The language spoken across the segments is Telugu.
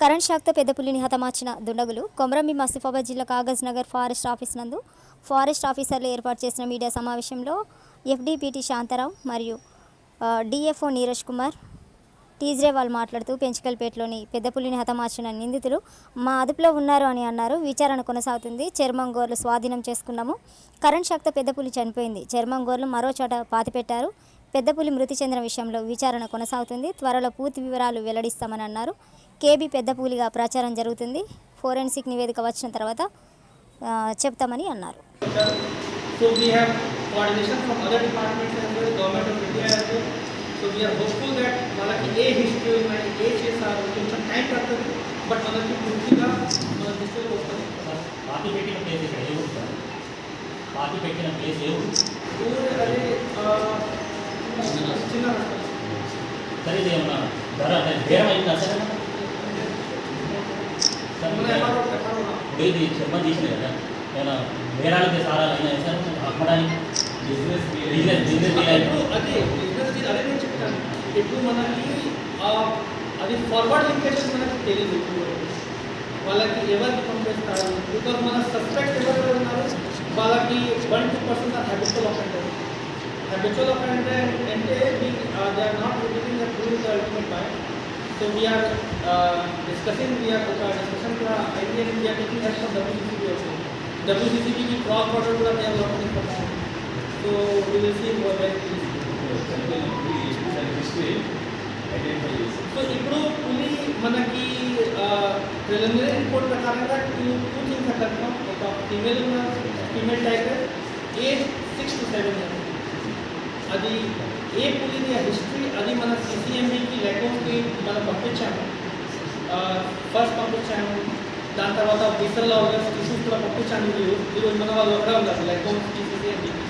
కరెంట్ షాక్తో పెద్ద పులిని హతమార్చిన దుండగులు కొమరంబి మసిఫాబాద్ జిల్లా కాగజ్ నగర్ ఫారెస్ట్ ఆఫీస్ నందు ఫారెస్ట్ ఆఫీసర్లు ఏర్పాటు చేసిన మీడియా సమావేశంలో ఎఫ్డిపిటి శాంతారావు మరియు డిఎఫ్ఓ నీరజ్ కుమార్ టీజ్రేవాల్ వాళ్ళు మాట్లాడుతూ పెంచికల్పేటలోని పెద్ద పులిని హతమార్చిన నిందితులు మా అదుపులో ఉన్నారు అని అన్నారు. విచారణ కొనసాగుతుంది. చర్మం గోర్లు స్వాధీనం చేసుకున్నాము. కరెంట్ షాక్తో పెద్ద పులి చనిపోయింది. చర్మం గోర్లు మరో చోట పాతిపెట్టారు. పెద్ద పులి మృతి చెందిన విషయంలో విచారణ కొనసాగుతుంది. త్వరలో పూర్తి వివరాలు వెల్లడిస్తామని అన్నారు. కేబీ పెద్ద పులిగా ప్రచారం జరుగుతుంది. ఫోరెన్సిక్ నివేదిక వచ్చిన తర్వాత చెప్తామని అన్నారు. So we have coordination from other departments as well, government of India as well. So we are hopeful that అదే ఆ, చిన్న రాష్ట్రం. ఏమన్నా ధర అనేది బేరం అయిందా సరే ఇది చెప్పని తీసింది కదా ఏమైనా బేరాలకి సారాలు అయినా సార్ అమ్మడానికి బిజినెస్ బిజినెస్ బిజినెస్ అదే బిజినెస్ డీల్ అదే నేను చెప్తాను ఇప్పుడు మనకి అది ఫార్వర్డ్ లింకేజెస్ మనకి తెలియదు వాళ్ళకి ఎవరికి పంపిస్తారు బికాస్ మన సస్పెక్ట్ ఎవరు ఉన్నారు వాళ్ళకి one two percent habitual offender NTA means uh, they are not revealing the truth the ultimate why. So we are uh, discussing we are uh, discussion का idea we are taking help from WCCB also. WCCB की cross border पूरा they are working for now. So we will see what that is. So इपरो पुली मना की preliminary report प्रकार का two two things are confirmed. एक female female tiger age six to seven years. అది ఏ పులిని హిస్టరీ అది మన సిసిఎంబికి లెక్కకి మనం పంపించాము ఫస్ట్ పంపించాము దాని తర్వాత విసల్ ఆర్గన్స్ టిష్యూస్ కూడా పంపించాను ఈరోజు ఈరోజు మన వాళ్ళు ఒకటే ఉన్నారు లెక్కకి సిసిఎంబికి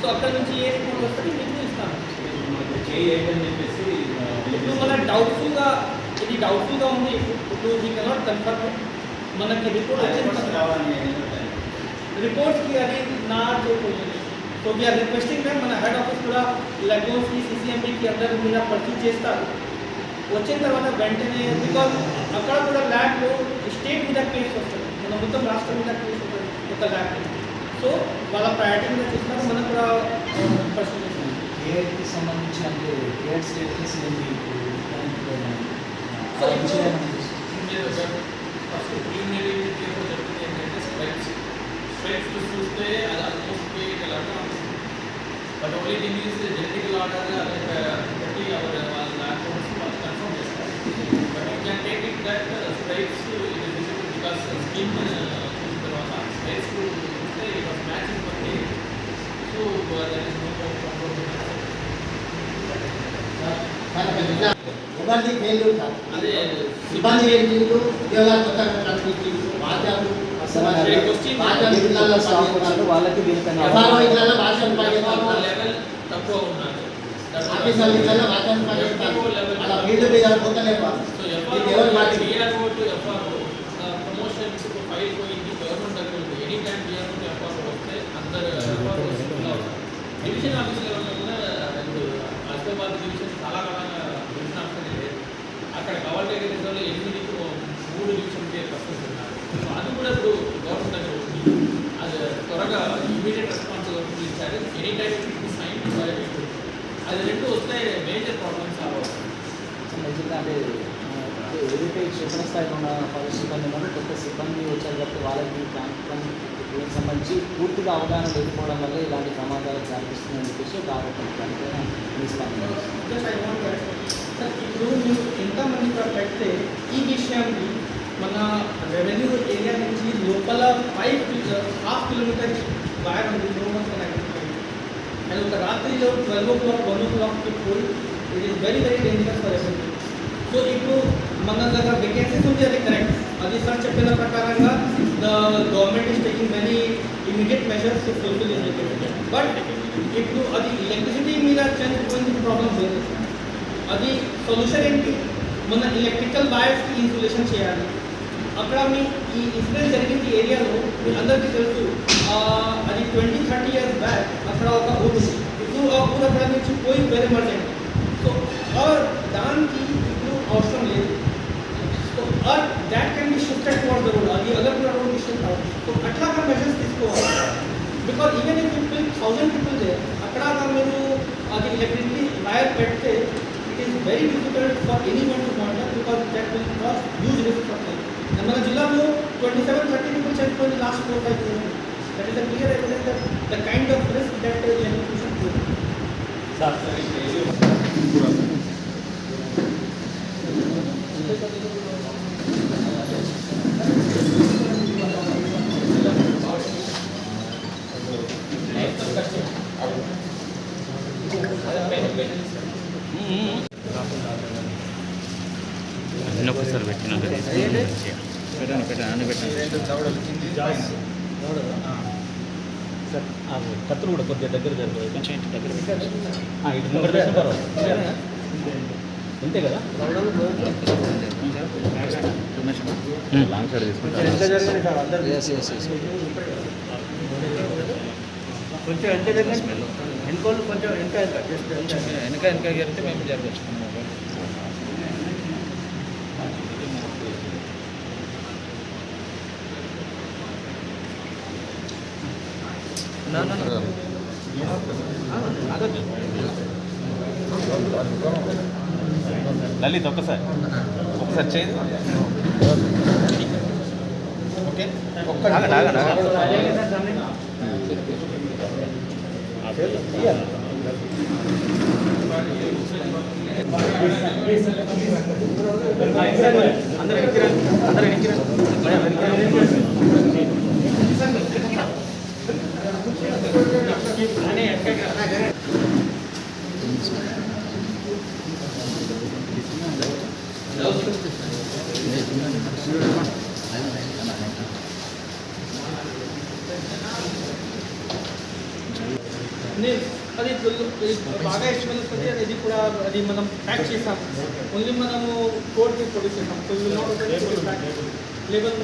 సో అక్కడ నుంచి ఏ రిపోర్ట్ వస్తుంది మీకు ఇస్తాను ఇప్పుడు మన డౌట్ఫుల్గా ఇది డౌట్ఫుల్గా ఉంది ఇప్పుడు వీ కెనాట్ కన్ఫర్మ్ మనకి రిపోర్ట్ వచ్చింది రిపోర్ట్స్కి అది నా చేయకూడదు సో వీఆర్ రిక్వెస్టింగ్ మ్యామ్ మన హెడ్ ఆఫీస్ కూడా లెగోస్కి సిసిఎంబికి అందరూ మీద పర్సూ చేస్తారు వచ్చిన తర్వాత వెంటనే బికాజ్ అక్కడ కూడా ల్యాబ్లో స్టేట్ మీద కేసు వస్తుంది మన మొత్తం రాష్ట్రం మీద కేసు వస్తుంది ఒక ల్యాబ్ సో వాళ్ళ ప్రయారిటీ మీద చూస్తారు మనం కూడా పర్సూ చేస్తాం కేర్కి సంబంధించి అంటే కేర్ స్టేటస్ ఏంటి ఇప్పుడు సో ఇప్పుడు మీరు ఫస్ట్ ప్రిలిమినరీ కేసులో చెప్పింది ఏంటంటే స్ట్రైక్స్ స్ట్రైక్స్ చూస్తే అది ఆల్మోస్ట్ లాగా but only thing is genetical order అదే బట్టి అవర్ వాళ్ళ ల్యాబ్స్ వాళ్ళు కన్ఫర్మ్ చేస్తారు but you can take it that strikes it is because skin చూసిన తర్వాత స్ట్రైక్స్ చూస్తే ఇట్ వాస్ మ్యాచింగ్ బట్టి సో దర్ ఇస్ నో ఎవరిది ఫెయిల్ కాదు అదే సిబ్బంది ఏంటిండు ఉద్యోగాలు కొత్తగా కల్పించిండు బాధ్యతలు బాధ్యతలు ఇళ్ళల్లో వాళ్ళకి వీళ్ళకన్నా లెవెల్ తక్కువ ఉన్నారు ఆఫీసర్లు పనిచేస్తారు అలా ఫీల్డ్ మీద ఎవరు అది రెండు వస్తే మేజర్ ప్రాబ్లమ్స్ ఆ, ఏదైతే క్షేత్ర స్థాయిలో ఉన్న పౌర సిబ్బంది ఉన్నారో కొత్త సిబ్బంది వచ్చారు కాబట్టి వాళ్ళకి ప్రాంతం దీనికి సంబంధించి పూర్తిగా అవగాహన లేకపోవడం వల్ల ఇలాంటి ప్రమాదాలు కనిపిస్తుందని చెప్పేసి ఒక ఆరోపణ దానిపైన మీ స్పందన ఇప్పుడు మీరు ఎంతమంది కూడా పెడితే ఈ విషయాన్ని మన రెవెన్యూ ఏరియా నుంచి లోపల ఫైవ్ హాఫ్ కిలోమీటర్ వైర్ ఉంది అండ్ ఒక రాత్రిలో ట్వెల్వ్ ఓ క్లాక్ వన్ ఓ క్లాక్కి పోయి it is very very dangerous for ఎవరి సో ఇప్పుడు మన దగ్గర వేకెన్సీస్ ఉంది అది కరెక్ట్ అది సార్ చెప్పిన ప్రకారంగా the government is taking very immediate measures to fulfil this vacancy but ఇప్పుడు అది ఎలక్ట్రిసిటీ మీద చనిపోయింది ప్రాబ్లం లేదు అది సొల్యూషన్ ఏంటి మన ఎలక్ట్రికల్ వైర్స్కి ఇన్సులేషన్ చేయాలి అక్కడ మీ ఈ ఇన్సిడెంట్ జరిగింది ఏరియాలో మీ అందరికీ తెలుసు ट्वेंटी थर्टी ईयर बैक अखड़ा होता उद से इतनू और पूरा अखड़ा में कोई वेरी मर्जेंट तो और दान की इतनू ऑप्शन ले। तो और that can be shifted for the road अभी अगर पूरा रोड शिफ्ट हो तो अठला का मेजर्स किसको because even if people thousand people they अखड़ा का मेरे आगे इलेक्ट्रिसिटी वायर बैठते it is very difficult for anyone to monitor because that will cause huge risk for मतलब जिला में twenty seven thirty people check last four five that is the clear evidence that the kind of risk that electrician sir ఒకసారి పెట్టినా పెట్టాను పెట్టాను అన్ని పెట్టాను సార్ కత్తులు కూడా కొద్దిగా దగ్గర జరుగుతుంది కొంచెం ఇంటి దగ్గర ఇటు ముంగట పెట్టిన పర్వాలేదు అంతే కదా లాంగ్ సైడ్ కొంచెం ఎంత జరగండి కొంచెం వెనక వెనక జరిగితే మేము జరగచ్చు లలిత్ ఒక్కసారి. ఒకసారి చేయి. ఓకే. ఒక్క ఆగండి ఆగండి ఆగండి నేను అది బాగా ఎక్స్పెల్ వస్తుంది అది కూడా అది మనం ప్యాక్ చేసాం. ఓన్లీ మనము కోడ్కి ప్రొడ్యూస్ చేసాం. లేబల్